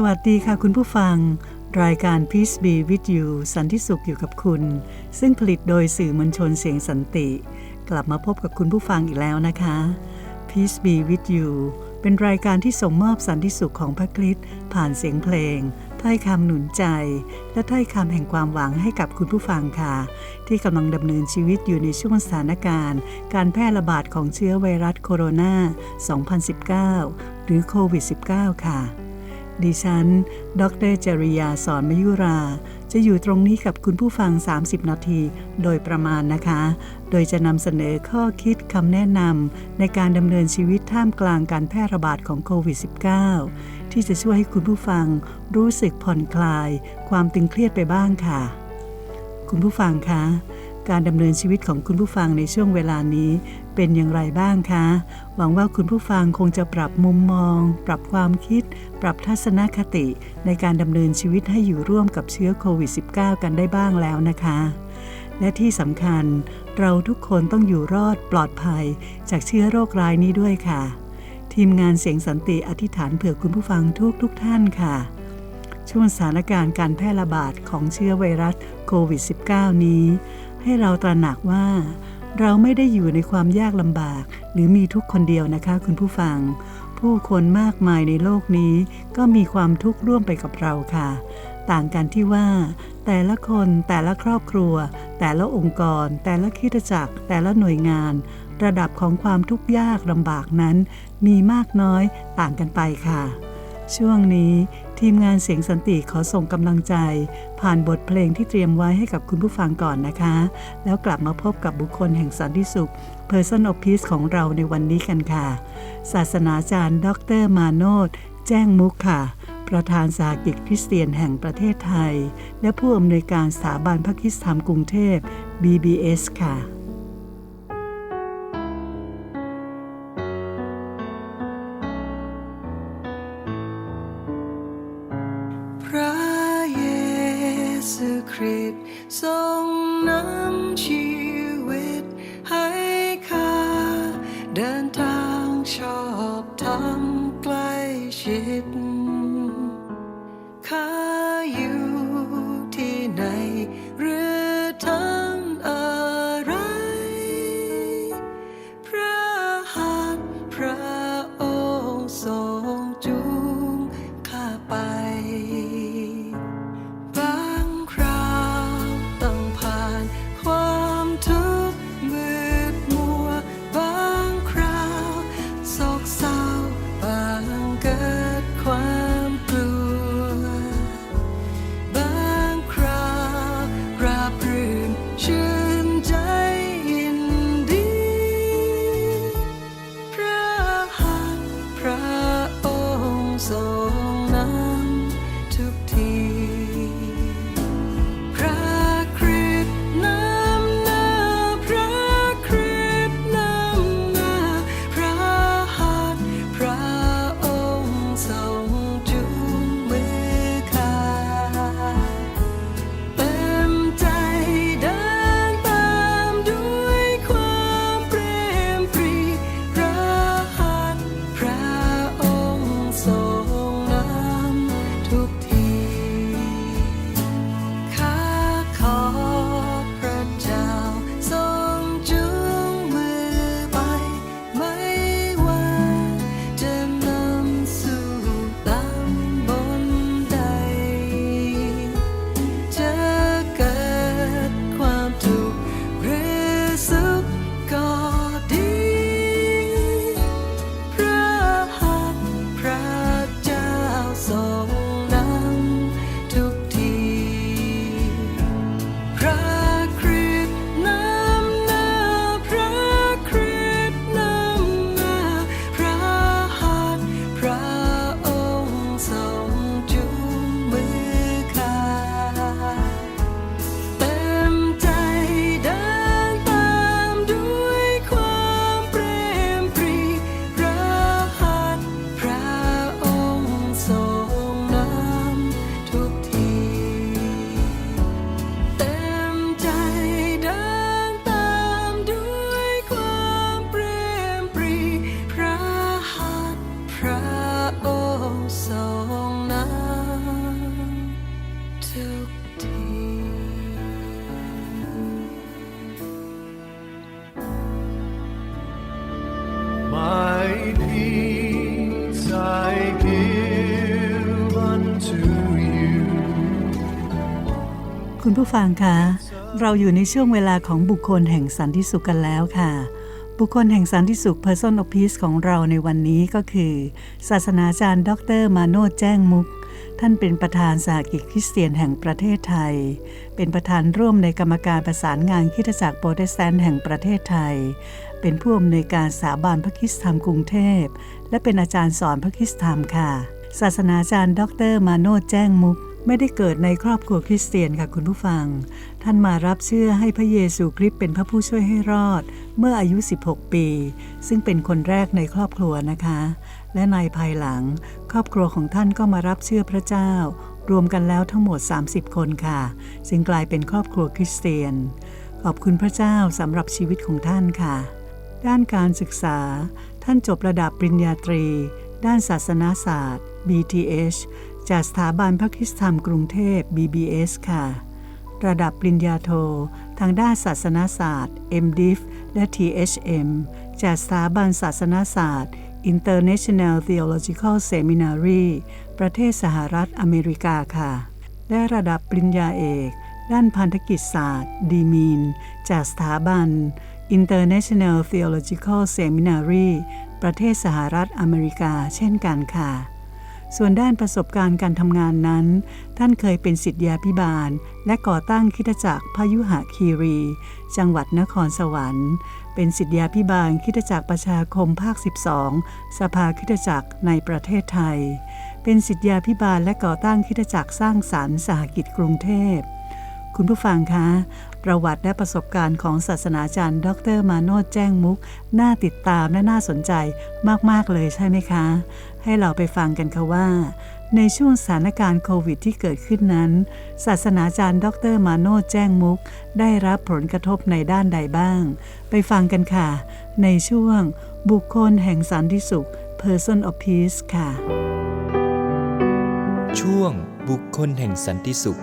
สวัสดีค่ะคุณผู้ฟัง รายการ Peace Be With You สันติสุขอยู่กับคุณ ซึ่งผลิตโดยสื่อมวลชนเสียงสันติ กลับมาพบกับคุณผู้ฟังอีกแล้วนะคะ Peace Be With You เป็นรายการที่ส่งมอบสันติสุขของพระคริสต์ผ่านเสียงเพลงถ้อยคำหนุนใจ และถ้อยคำแห่งความหวังให้กับคุณผู้ฟังค่ะ ที่กำลังดำเนินชีวิตอยู่ในช่วงสถานการณ์ การแพร่ระบาดของเชื้อไวรัสโคโรนา 2019 หรือโควิด -19 ค่ะ ดิฉัน ดรจริยาสอนมยุรา จะอยู่ตรงนี้กับคุณผู้ฟัง 30 นาที โดยประมาณนะคะ โดยจะนำเสนอข้อคิดคำแนะนำในการดำเนินชีวิตท่ามกลางการแพร่ระบาดของโควิด -19 ที่จะช่วยให้คุณผู้ฟังรู้สึกผ่อนคลาย ความตึงเครียดไปบ้างค่ะ คุณผู้ฟังคะการดำเนินชีวิตของคุณผู้ฟังในช่วงเวลานี้ เป็นอย่างไรบ้างคะ หวังว่าคุณผู้ฟังคงจะปรับมุมมอง ปรับความคิด ปรับทัศนคติ ในการดำเนินชีวิตให้อยู่ร่วมกับเชื้อโควิด -19 กันได้บ้างแล้วนะคะ และที่สำคัญ เราทุกคนต้องอยู่รอดปลอดภัย จากเชื้อโรคร้ายนี้ด้วยค่ะ ทีมงานเสียงสันติอธิษฐานเผื่อคุณผู้ฟังทุกทุกท่านค่ะ ช่วงสถานการณ์การแพร่ระบาดของเชื้อไวรัสโควิด -19 นี้ ให้เราตระหนักว่า เราไม่ได้อยู่ในความยากลำบาก หรือมีทุกคนเดียวนะคะ คุณผู้ฟัง ผู้คนมากมายในโลกนี้ ก็มีความทุกข์ร่วมไปกับเราค่ะ ต่างกันที่ว่า แต่ละคนแต่ละครอบครัว แต่ละองค์กร แต่ละคริสตจักร แต่ละหน่วยงาน ระดับของความทุกข์ยากลำบากนั้น มีมากน้อยต่างกันไปค่ะ ช่วงนี้ ทีมงานเสียงสันติขอส่งกำลังใจ ผ่านบทเพลงที่เตรียมไว้ให้กับคุณผู้ฟังก่อนนะคะ แล้วกลับมาพบกับบุคคลแห่งสันติสุข Person of Peace ของเราในวันนี้กันค่ะ ศาสนาจารย์ ดรมาโนดแจ้งมุกค่ะ ประธานสากิจคริสเตียนแห่งประเทศไทย และผู้อำนวยการสถาบันพระคิสธรรมกรุงเทพ BBS ค่ะ พระเยซูคริสต์ทรงนำชี ผู้ฟังคะเราอยู่ในช่วงเวลาของบุคคลแห่งสันติสุขกันแล้วค่ะ บุคคลแห่งสันติสุข Person of Peace ของเราในวันนี้ก็คือ ศาสนาจารย์ ดรมาโนแจ้งมุก ท่านเป็นประธานสหกิจคริสเตียนแห่งประเทศไทย เป็นประธานร่วมในกรรมการประสานงานคริสตจักรโปรเตสแตนต์แห่งประเทศไทย เป็นผู้อำนวยการสถาบันพระคิสธรรมกรุงเทพ และเป็นอาจารย์สอนพระคิสธรรมค่ะ ศาสนาจารย์ ดรมาโนแจ้งมุก ไม่ได้เกิดในครอบครัวคริสเตียนค่ะคุณผู้ฟัง ท่านมารับเชื่อให้พระเยซูคริสต์เป็นพระผู้ช่วยให้รอด เมื่ออายุ 16 ปี ซึ่งเป็นคนแรกในครอบครัวนะคะ และในภายหลัง ครอบครัวของท่านก็มารับเชื่อพระเจ้า รวมกันแล้วทั้งหมด 30 คนค่ะจึงกลายเป็นครอบครัวคริสเตียน ขอบคุณพระเจ้าสำหรับชีวิตของท่านค่ะ ด้านการศึกษา ท่านจบระดับปริญญาตรี ด้านศาสนาศาสตร์ BTH จากสถาบันพระคิสตธรรมกรุงเทพ BBS ค่ะ ระดับปริญญาโท ทางด้านศาสนาศาสตร์ MDiv และ THM จากสถาบันศาสนาศาสตร์ International Theological Seminary ประเทศสหรัฐอเมริกาค่ะ และระดับปริญญาเอก ด้านพันธกิจศาสตร์ ดีมีน จากสถาบัน International Theological Seminary ประเทศสหรัฐอเมริกาเช่นกันค่ะ ส่วนด้านประสบการณ์การทำงานนั้น ท่านเคยเป็นสิทธยาพิบาล และก่อตั้งคิดจักรพยุหคีรี จังหวัดนครสวรรค์ เป็นสิทธยาพิบาลคิดจักรประชาคมภาค 12 สภาคิดจักรในประเทศไทย เป็นสิทธยาพิบาลและก่อตั้งคิดจักรสร้างสรรค์สหกิจกรุงเทพ คุณผู้ฟังคะ ประวัติและประสบการณ์ของศาสนาจารย์ ดรมาโนดแจ้งมุก น่าติดตามและน่าสนใจมาก ๆ เลยใช่ไหมคะ ให้เราไปฟังกันค่ะว่า ในช่วงสถานการณ์โควิดที่เกิดขึ้นนั้น ศาสนาจารย์ ดรมาโนแจ้งมุก ได้รับผลกระทบในด้านใดบ้าง ไปฟังกันค่ะ ในช่วง บุคคลแห่งสันติสุข Person of Peace ค่ะ ช่วงบุคคลแห่งสันติสุข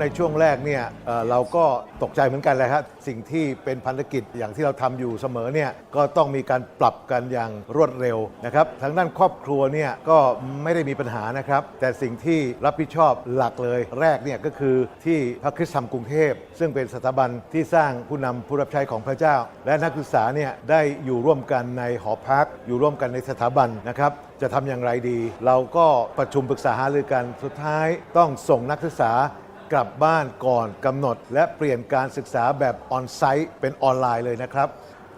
ในช่วงแรกเนี่ยเอ่อเราก็ตกใจเหมือนกันเลยครับสิ่งที่เป็นพันธกิจอย่างที่เราทำอยู่เสมอเนี่ยก็ต้องมีการปรับกันอย่างรวดเร็วนะครับทางด้านครอบครัวเนี่ยก็ไม่ได้มีปัญหานะครับแต่สิ่งที่รับผิดชอบหลักเลยแรกเนี่ยก็คือที่พระคริสตธรรมกรุงเทพ ซึ่งเป็นสถาบันที่สร้างผู้นำผู้รับใช้ของพระเจ้า และนักศึกษาเนี่ยได้อยู่ร่วมกันในหอพัก อยู่ร่วมกันในสถาบันนะครับจะทำอย่างไรดี เราก็ประชุมปรึกษาหารือกันสุดท้ายต้องส่งนักศึกษา กลับบ้านก่อนกำหนด และเปลี่ยนการศึกษาแบบออนไซต์เป็นออนไลน์เลยนะครับ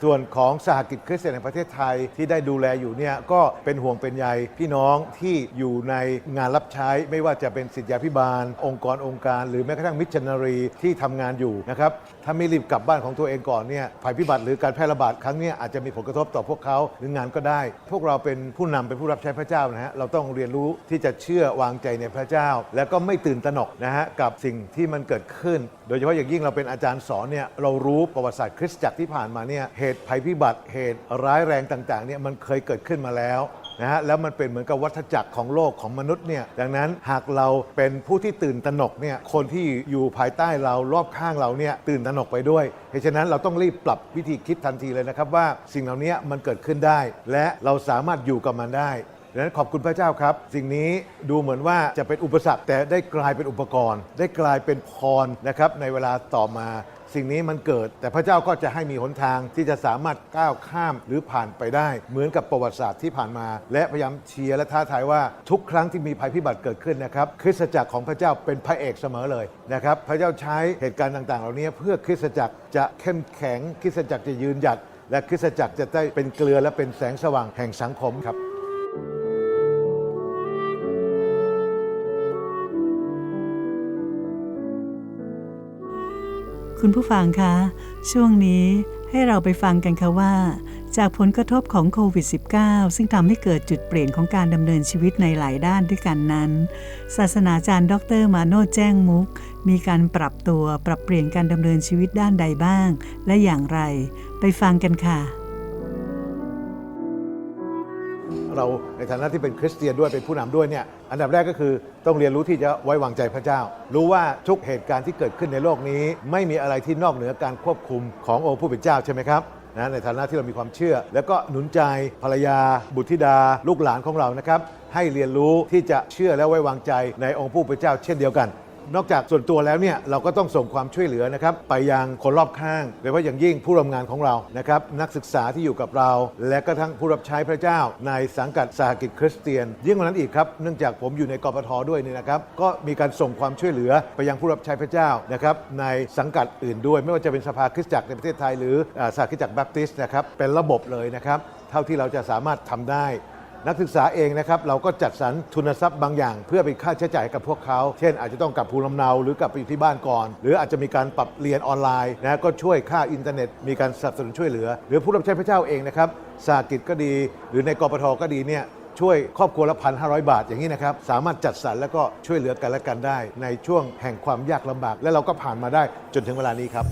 ส่วนของสหกิจคริสเตียนแห่งประเทศไทยที่ได้ดูแลอยู่เนี่ยก็เป็นห่วงเป็นใยพี่น้องที่อยู่ในงานรับใช้ไม่ว่าจะเป็นสิทธยาพิบาล องค์กรองค์การ หรือแม้กระทั่งมิชชันนารีที่ทำงานอยู่นะครับถ้าไม่รีบกลับบ้านของตัวเองก่อนเนี่ยภัยพิบัติหรือการแพร่ระบาดครั้งนี้อาจจะมีผลกระทบต่อพวกเขาหรืองานก็ได้ พวกเราเป็นผู้นำเป็นผู้รับใช้พระเจ้านะฮะเราต้องเรียนรู้ที่จะเชื่อวางใจในพระเจ้า แล้วก็ไม่ตื่นตระหนกนะฮะกับสิ่งที่มันเกิดขึ้น โดยเฉพาะอย่างยิ่งเราเป็นอาจารย์สอนเนี่ยเรารู้ประวัติศาสตร์คริสตจักรที่ผ่านมาเนี่ยเหตภัยพิบัติเหตุร้ายแรงต่างๆเนี่ยมันเคยเกิดขึ้นมาแล้วนะฮะแล้วมันเป็นเหมือนกับวัฏจักรของโลกของมนุษย์เนี่ยดังนั้นหากเราเป็นผู้ที่ตื่นตระหนกเนี่ยคนที่อยู่ภายใต้เรารอบข้างเราเนี่ยตื่นตระหนกไปด้วยเพราะฉะนั้นเราต้องรีบปรับวิธีคิดทันทีเลยนะครับว่าสิ่งเหล่านี้มันเกิดขึ้นได้ และเราสามารถอยู่กับมันได้ดังนั้นขอบคุณพระเจ้าครับ สิ่งนี้ดูเหมือนว่าจะเป็นอุปสรรคแต่ได้กลายเป็นอุปกรณ์ ได้กลายเป็นพรนะครับในเวลาต่อมา สิ่งนี้มันเกิด แต่พระเจ้าก็จะให้มีหนทางที่จะสามารถก้าวข้ามหรือผ่านไปได้ เหมือนกับประวัติศาสตร์ที่ผ่านมา และพยายามเชียร์และท้าทายว่าทุกครั้งที่มีภัยพิบัติเกิดขึ้นนะครับคริสตจักรของพระเจ้าเป็นพระเอกเสมอเลยนะครับพระเจ้าใช้เหตุการณ์ต่าง ๆ เหล่านี้เพื่อคริสตจักรจะเข้มแข็งคริสตจักรจะยืนหยัด และคริสตจักรจะได้เป็นเกลือและเป็นแสงสว่างแห่งสังคมครับ คุณผู้ฟังคะ ช่วงนี้ให้เราไปฟังกันค่ะว่า จากผลกระทบของโควิด -19 ซึ่งทำให้เกิดจุดเปลี่ยนของการดำเนินชีวิตในหลายด้านด้วยกันนั้น ศาสนาจารย์ ดรมาโนแจ้งมุก มีการปรับตัวปรับเปลี่ยนการดำเนินชีวิตด้านใดบ้าง และอย่างไร ไปฟังกันค่ะ เราในฐานะที่เป็นคริสเตียนด้วยเป็นผู้นำด้วยเนี่ยอันดับแรกก็คือต้องเรียนรู้ที่จะไว้วางใจพระเจ้า รู้ว่าทุกเหตุการณ์ที่เกิดขึ้นในโลกนี้ ไม่มีอะไรที่นอกเหนือการควบคุมขององค์ผู้เป็นเจ้าใช่ไหมครับนะในฐานะที่เรามีความเชื่อ แล้วก็หนุนใจภรรยา บุตรธิดา ลูกหลานของเรานะครับให้เรียนรู้ที่จะเชื่อและไว้วางใจในองค์ผู้เป็นเจ้า เช่นเดียวกัน นอกจากส่วนตัวแล้วเนี่ยเราก็ต้องส่งความช่วยเหลือนะครับไปยังคนรอบข้างโดยเฉพาะอย่างยิ่งผู้ร่วมงานของเรานะครับนักศึกษาที่อยู่กับเรา และก็ทั้งผู้รับใช้พระเจ้า ในสังกัดสหกิจคริสเตียน ยิ่งกว่านั้นอีกครับเนื่องจากผมอยู่ในกปทด้วยนี่นะครับก็มีการส่งความช่วยเหลือไปยังผู้รับใช้พระเจ้านะครับในสังกัดอื่นด้วย ไม่ว่าจะเป็นสภาคริสตจักรในประเทศไทยหรืออ่าสหคริสตจักรแบปติสต์นะครับเป็นระบบเลยนะครับเท่าที่เราจะสามารถทำได้ นักศึกษาเองนะครับเราก็จัดสรรทุนทรัพย์บางอย่าง เพื่อเป็นค่าใช้จ่ายกับพวกเขา เช่น อาจจะต้องกลับภูมิลำเนาหรือกลับไปอยู่ที่บ้านก่อน หรืออาจจะมีการปรับเรียนออนไลน์นะก็ช่วยค่าอินเทอร์เน็ต มีการสนับสนุนช่วยเหลือ หรือผู้รับใช้พระเจ้าเองนะครับสากิจก็ดี หรือในกปทก็ดีเนี่ยช่วยครอบครัวละพันห้าร้อยบาทอย่างนี้นะครับสามารถจัดสรรแล้วก็ช่วยเหลือกันและกันได้ ในช่วงแห่งความยากลำบาก และเราก็ผ่านมาได้จนถึงเวลานี้ครับ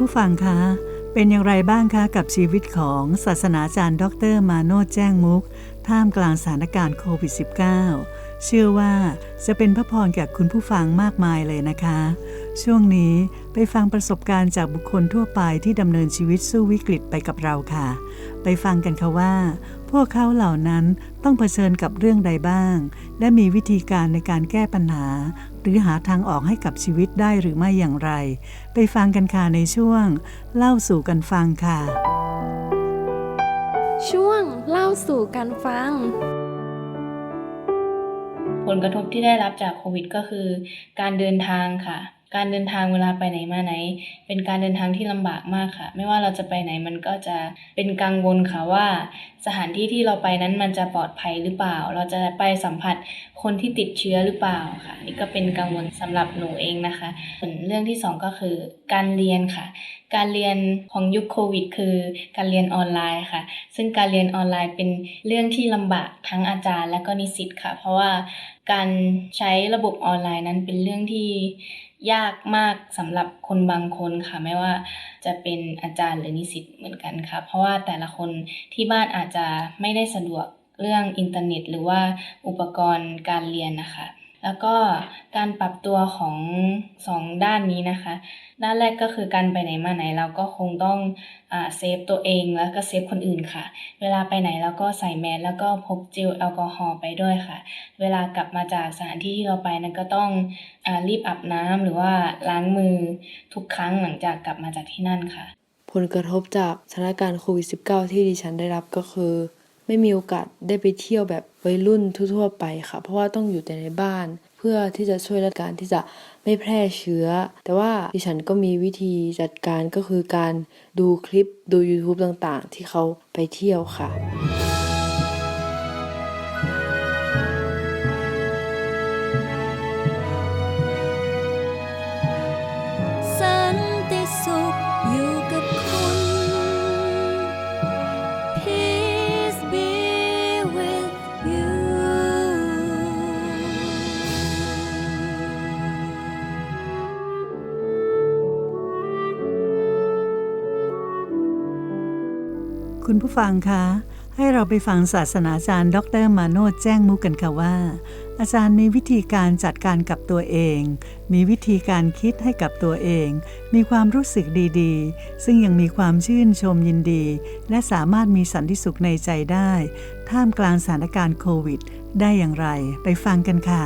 ผู้ฟังคะ เป็นอย่างไรบ้างคะกับชีวิตของศาสนาจารย์ ดรมาโนดแจ้งมุก ท่ามกลางสถานการณ์โควิด -19 เชื่อว่าจะเป็นพระพรแก่คุณผู้ฟังมากมายเลยนะคะ ช่วงนี้ไปฟังประสบการณ์จากบุคคลทั่วไปที่ดำเนินชีวิตสู้วิกฤตไปกับเราค่ะ ไปฟังกันค่ะว่า พวกเขาเหล่านั้นต้องเผชิญกับเรื่องใดบ้าง และมีวิธีการในการแก้ปัญหา หรือหาทางออกให้กับชีวิตได้หรือไม่อย่างไร ไปฟังกันค่ะในช่วง เล่าสู่กันฟังค่ะ ช่วงเล่าสู่กันฟัง ผลกระทบที่ได้รับจากโควิดก็คือ การเดินทางค่ะ การเดินทางเวลาไปไหนมาไหน เป็นการเดินทางที่ลำบากมากค่ะ ไม่ว่าเราจะไปไหนมันก็จะเป็นกังวลค่ะว่า สถานที่ที่เราไปนั้นมันจะปลอดภัยหรือเปล่า เราจะไปสัมผัสคนที่ติดเชื้อหรือเปล่าค่ะนี่ก็เป็นกังวลสำหรับหนูเองนะคะส่วนเรื่องที่สองก็คือ การเรียนค่ะ การเรียนของยุคโควิด คือการเรียนออนไลน์ค่ะ ซึ่งการเรียนออนไลน์เป็นเรื่องที่ลำบากทั้งอาจารย์และก็นิสิตค่ะ เพราะว่าการใช้ระบบออนไลน์นั้นเป็นเรื่องที่ ยากมากสำหรับคนบางคนค่ะ ไม่ว่าจะเป็นอาจารย์หรือนิสิตเหมือนกันค่ะ เพราะว่าแต่ละคนที่บ้านอาจจะไม่ได้สะดวกเรื่องอินเทอร์เน็ต หรือว่าอุปกรณ์การเรียนนะคะ แล้วก็การปรับตัวของสองด้านนี้นะคะ ด้านแรกก็คือการไปไหนมาไหนเราก็คงต้องอาเซฟตัวเองแล้วก็เซฟคนอื่นค่ะ เวลาไปไหนเราก็ใส่แมสแล้วก็พกเจลแอลกอฮอล์ไปด้วยค่ะ เวลากลับมาจากสถานที่ที่เราไปนั้นก็ต้องอารีบอาบน้ำหรือว่าล้างมือทุกครั้งหลังจากกลับมาจากที่นั่นค่ะ ผลกระทบจากสถานการณ์โควิด -19 ที่ดิฉันได้รับก็คือ ไม่มีโอกาสได้ไปเที่ยวแบบวัยรุ่นทั่วๆไปค่ะ เพราะว่าต้องอยู่แต่ในบ้าน เพื่อที่จะช่วยลดการที่จะไม่แพร่เชื้อ แต่ว่าดิฉันก็มีวิธีจัดการก็คือการดูคลิปดู YouTube ต่างๆ ที่เขาไปเที่ยวค่ะ ผู้ฟังคะให้เราไปฟังศาสนาจารย์ ดรมาโนดแจ้งมุกกันค่ะว่า อาจารย์มีวิธีการจัดการกับตัวเอง มีวิธีการคิดให้กับตัวเอง มีความรู้สึกดีๆ ซึ่งยังมีความชื่นชมยินดี และสามารถมีสันติสุขในใจได้ ท่ามกลางสถานการณ์โควิด ได้อย่างไร ไปฟังกันค่ะ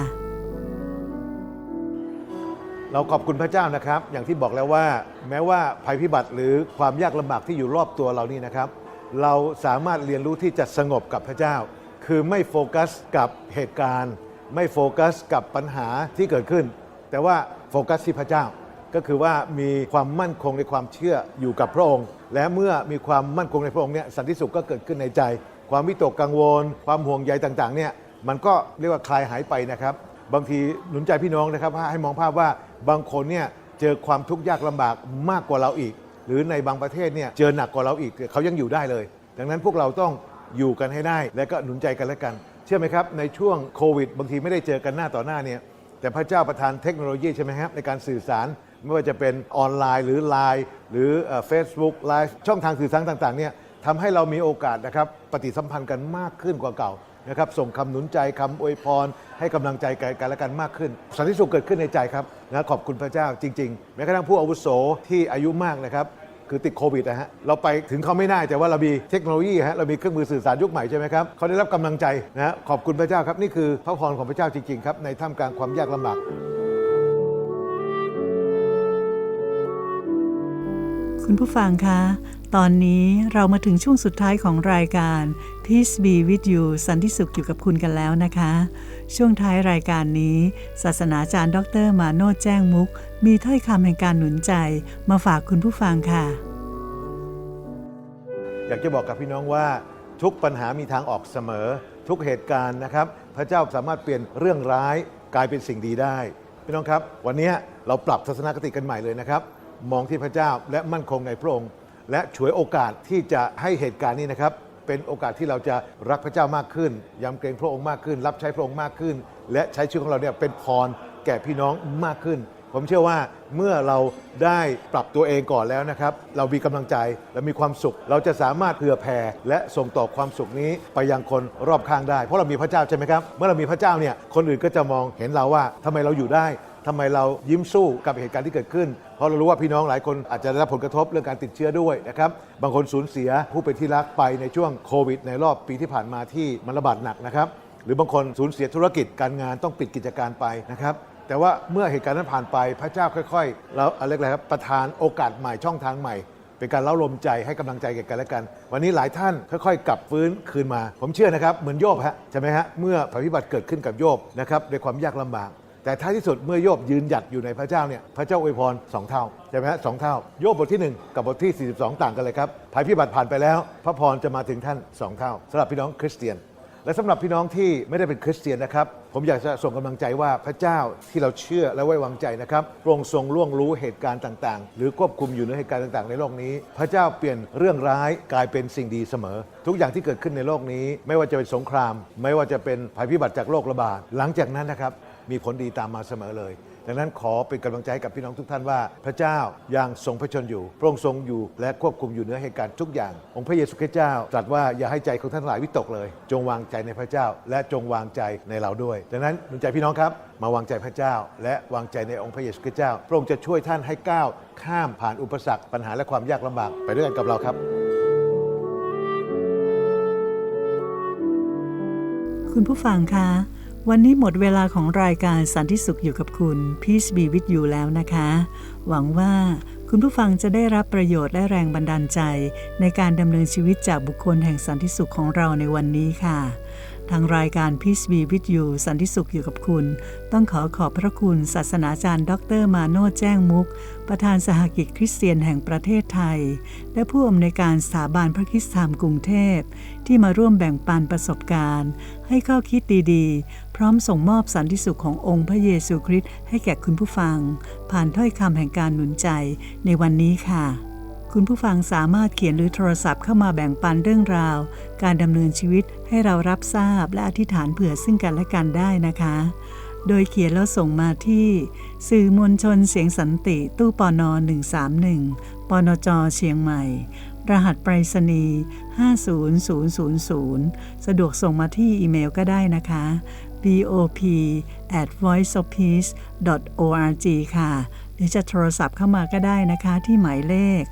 เราขอบคุณพระเจ้านะครับ อย่างที่บอกแล้วว่า แม้ว่าภัยพิบัติหรือความยากลำบากที่อยู่รอบตัวเรานี่นะครับ เราสามารถเรียนรู้ที่จะสงบกับพระเจ้า คือไม่โฟกัสกับเหตุการณ์ ไม่โฟกัสกับปัญหาที่เกิดขึ้น แต่ว่าโฟกัสที่พระเจ้า ก็คือว่ามีความมั่นคงในความเชื่ออยู่กับพระองค์ และเมื่อมีความมั่นคงในพระองค์เนี่ยสันติสุขก็เกิดขึ้นในใจ ความวิตกกังวล ความห่วงใยต่างๆเนี่ยมันก็เรียกว่าคลายหายไปนะครับ บางทีหนุนใจพี่น้องนะครับให้มองภาพว่าบางคนเนี่ยเจอความทุกข์ยากลำบากมากกว่าเราอีก หรือในบางประเทศเนี่ยเจอหนักกว่าเราอีกเขายังอยู่ได้เลย ดังนั้นพวกเราต้องอยู่กันให้ได้ และก็หนุนใจกันและกัน เชื่อไหมครับ ในช่วงโควิด บางทีไม่ได้เจอกันหน้าต่อหน้าเนี่ยแต่พระเจ้าประทานเทคโนโลยีใช่ไหมครับในการสื่อสารไม่ว่าจะเป็นออนไลน์หรือไลน์หรือเฟซบุ๊กไลฟ์ช่องทางสื่อสารต่างๆเนี่ยทำให้เรามีโอกาสนะครับปฏิสัมพันธ์กันมากขึ้นกว่าเก่า นะครับส่งคำหนุนใจคำอวยพร ให้กำลังใจกันและกันมากขึ้น สันติสุขเกิดขึ้นในใจครับนะขอบคุณพระเจ้าจริง ๆ แม้กระทั่งผู้อาวุโสที่อายุมากนะครับคือติดโควิดนะฮะเราไปถึงเขาไม่ได้แต่ว่าเรามีเทคโนโลยีฮะเรามีเครื่องมือสื่อสารยุคใหม่ใช่ไหมครับเขาได้รับกำลังใจนะฮะขอบคุณพระเจ้าครับนี่คือพระพรของพระเจ้าจริงๆครับในท่ามกลางความยากลำบาก คุณผู้ฟังคะ ตอนนี้เรามาถึงช่วงสุดท้ายของรายการ Peace be with you สันติสุขอยู่กับคุณกันแล้วนะคะ ช่วงท้ายรายการนี้ ศาสนาจารย์ ดร มาโนแจ้งมุก มีถ้อยคำแห่งการหนุนใจ มาฝากคุณผู้ฟังค่ะ อยากจะบอกกับพี่น้องว่า ทุกปัญหามีทางออกเสมอ ทุกเหตุการณ์นะครับ พระเจ้าสามารถเปลี่ยนเรื่องร้ายกลายเป็นสิ่งดีได้ พี่น้องครับ วันนี้เราปรับทัศนคติกันใหม่เลยนะครับ มองที่พระเจ้าและมั่นคงในพระองค์และฉวยโอกาสที่จะให้เหตุการณ์นี้นะครับ เป็นโอกาสที่เราจะรักพระเจ้ามากขึ้นยำเกรงพระองค์มากขึ้น รับใช้พระองค์มากขึ้น และใช้ชีวิตของเราเนี่ยเป็นพรแก่พี่น้องมากขึ้น ผมเชื่อว่าเมื่อเราได้ปรับตัวเองก่อนแล้วนะครับ เรามีกำลังใจและมีความสุข เราจะสามารถเผื่อแผ่และส่งต่อความสุขนี้ไปยังคนรอบข้างได้ เพราะเรามีพระเจ้าใช่ไหมครับ เมื่อเรามีพระเจ้าเนี่ยคนอื่นก็จะมองเห็นเราว่าทำไมเราอยู่ได้ ทำไมเรายิ้มสู้กับเหตุการณ์ที่เกิดขึ้น เพราะเรารู้ว่าพี่น้องหลายคนอาจจะได้รับผลกระทบเรื่องการติดเชื้อด้วยนะครับ บางคนสูญเสียผู้เป็นที่รักไปในช่วงโควิด ในรอบปีที่ผ่านมาที่มันระบาดหนักนะครับ หรือบางคนสูญเสียธุรกิจการงานต้องปิดกิจการไปนะครับแต่ว่าเมื่อเหตุการณ์นั้นผ่านไปพระเจ้าค่อยๆ แล้วอะไรอะครับประทานโอกาสใหม่ช่องทางใหม่ เป็นการเล่าลมใจให้กำลังใจแก่กันและกัน วันนี้หลายท่านค่อยๆ กลับฟื้นคืนมา ผมเชื่อนะครับเหมือนโยบฮะใช่ไหมฮะเมื่อภัยพิบัติเกิดขึ้นกับโยบนะครับในความยากลำบาก แต่ท้ายที่สุดเมื่อโยบยืนหยัดอยู่ในพระเจ้าเนี่ยพระเจ้าอวยพรสองเท่าใช่ไหมฮะสองเท่า โยบบทที่ 1 กับบทที่ 42 ต่างกันเลยครับภัยพิบัติผ่านไปแล้ว พระพรจะมาถึงท่านสองเท่าสำหรับพี่น้องคริสเตียน และสำหรับพี่น้องที่ไม่ได้เป็นคริสเตียนนะครับผมอยากจะส่งกำลังใจว่าพระเจ้าที่เราเชื่อและไว้วางใจนะครับพระองค์ทรงล่วงรู้เหตุการณ์ต่างๆ หรือควบคุมอยู่ในเหตุการณ์ต่างๆ ในโลกนี้ พระเจ้าเปลี่ยนเรื่องร้ายกลายเป็นสิ่งดีเสมอ ทุกอย่างที่เกิดขึ้นในโลกนี้ ไม่ว่าจะเป็นสงคราม ไม่ว่าจะเป็นภัยพิบัติจากโรคระบาดหลังจากนั้นนะครับ มีผลดีตามมาเสมอเลย ดังนั้นขอเป็นกำลังใจให้กับพี่น้องทุกท่านว่า พระเจ้ายังทรงพระชนอยู่พระองค์ทรงอยู่และควบคุมอยู่เหนือเหตุการณ์ทุกอย่าง องค์พระเยซูคริสต์เจ้าตรัสว่าอย่าให้ใจของท่านทั้งหลายวิตกเลย จงวางใจในพระเจ้า และจงวางใจในเราด้วย ดังนั้นหนุนใจพี่น้องครับ มาวางใจพระเจ้า และวางใจในองค์พระเยซูคริสต์เจ้า พระองค์จะช่วยท่านให้ก้าวข้ามผ่านอุปสรรคปัญหาและความยากลำบากไปด้วยกันกับเราครับ คุณผู้ฟังคะ วันนี้หมดเวลาของรายการสันติสุขอยู่กับคุณ Peace be with you แล้วนะคะ หวังว่าคุณผู้ฟังจะได้รับประโยชน์และแรงบันดาลใจ ในการดำเนินชีวิตจากบุคคลแห่งสันติสุขของเราในวันนี้ค่ะ ทางรายการ Peace be with you สันติสุขอยู่กับคุณ ต้องขอขอบพระคุณศาสนาจารย์ ดรมาโนแจ้งมุก ประธานสหกิจคริสเตียนแห่งประเทศไทย และผู้อำนวยการสถาบันพระคิสธรรมกรุงเทพ ที่มาร่วมแบ่งปันประสบการณ์ ให้ข้อคิดดีๆ พร้อมส่งมอบสันติสุขขององค์พระเยซูคริสต์ให้แก่คุณผู้ฟัง ผ่านถ้อยคำแห่งการหนุนใจในวันนี้ค่ะ คุณผู้ฟังสามารถเขียนหรือโทรศัพท์เข้ามาแบ่งปันเรื่องราว การดำเนินชีวิตให้เรารับทราบและอธิษฐานเผื่อซึ่งกันและกันได้นะคะ โดยเขียนแล้วส่งมาที่ สื่อมวลชนเสียงสันติตู้ปอนอ131ปนจเชียงใหม่ รหัสไปรษณีย์50000 สะดวกส่งมาที่อีเมลก็ได้นะคะ bop at voiceofpeace org ค่ะ หรือจะโทรศัพท์เข้ามาก็ได้นะคะที่หมายเลข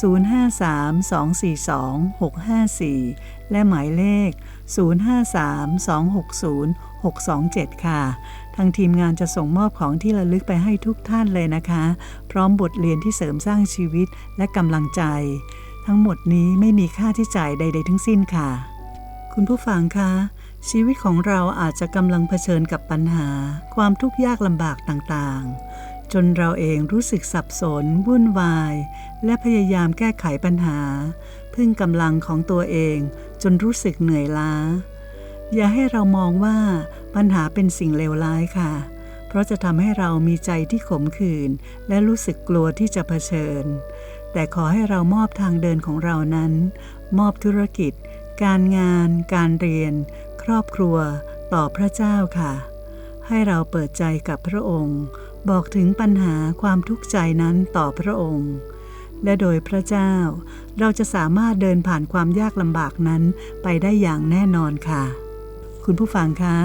053-242-654 และหมายเลข 053-260-627 ค่ะ ทางทีมงานจะส่งมอบของที่ระลึกไปให้ทุกท่านเลยนะคะ พร้อมบทเรียนที่เสริมสร้างชีวิตและกำลังใจ ทั้งหมดนี้ไม่มีค่าที่จ่ายใด ๆ ทั้งสิ้นค่ะ คุณผู้ฟังคะชีวิตของเราอาจจะกำลังเผชิญกับปัญหา ความทุกข์ยากลำบากต่างๆ จนเราเองรู้สึกสับสน วุ่นวาย และพยายามแก้ไขปัญหา พึ่งกำลังของตัวเองจนรู้สึกเหนื่อยล้า อย่าให้เรามองว่าปัญหาเป็นสิ่งเลวร้ายค่ะ เพราะจะทำให้เรามีใจที่ขมขื่นและรู้สึกกลัวที่จะเผชิญ แต่ขอให้เรามอบทางเดินของเรานั้น มอบธุรกิจ การงาน การเรียน ครอบครัว ต่อพระเจ้าค่ะ ให้เราเปิดใจกับพระองค์ บอกถึงปัญหาความทุกข์ใจนั้นต่อพระองค์ และโดยพระเจ้าเราจะสามารถเดินผ่านความยากลำบากนั้นไปได้อย่างแน่นอนค่ะ คุณผู้ฟังคะ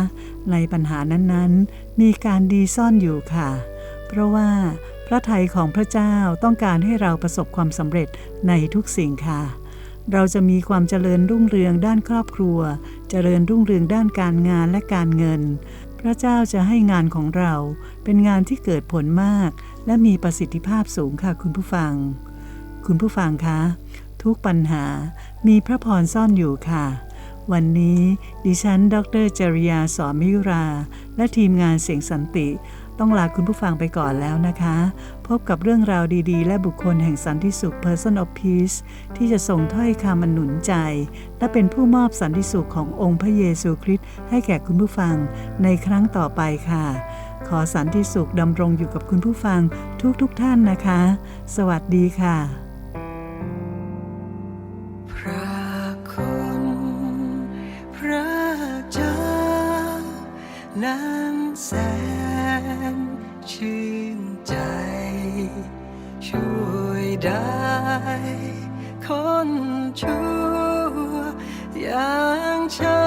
ในปัญหานั้นๆ มีการดีซ่อนอยู่ค่ะ เพราะว่าพระทัยของพระเจ้าต้องการให้เราประสบความสำเร็จในทุกสิ่งค่ะ เราจะมีความเจริญรุ่งเรืองด้านครอบครัว เจริญรุ่งเรืองด้านการงานและการเงิน พระเจ้าจะให้งานของเราเป็นงานที่เกิดผลมาก และมีประสิทธิภาพสูงค่ะคุณผู้ฟัง คุณผู้ฟังคะ ทุกปัญหามีพระพรซ่อนอยู่ค่ะ วันนี้ดิฉัน ดรจริยาสอนมิยุรา และทีมงานเสียงสันติ ต้องลาคุณผู้ฟังไปก่อนแล้วนะคะ พบกับเรื่องราวดีๆ และบุคคลแห่งสันติสุข Person of Peace ที่จะส่งถ้อยคำอันหนุนใจ และเป็นผู้มอบสันติสุขขององค์พระเยซูคริสต์ให้แก่คุณผู้ฟังในครั้งต่อไปค่ะ ขอสันติสุขดำรงอยู่กับคุณผู้ฟังทุกๆทท่านนะคะ สวัสดีค่ะพระคุณพระเจ้านั้นแสนชื่น ได้คนชั่วอย่างฉัน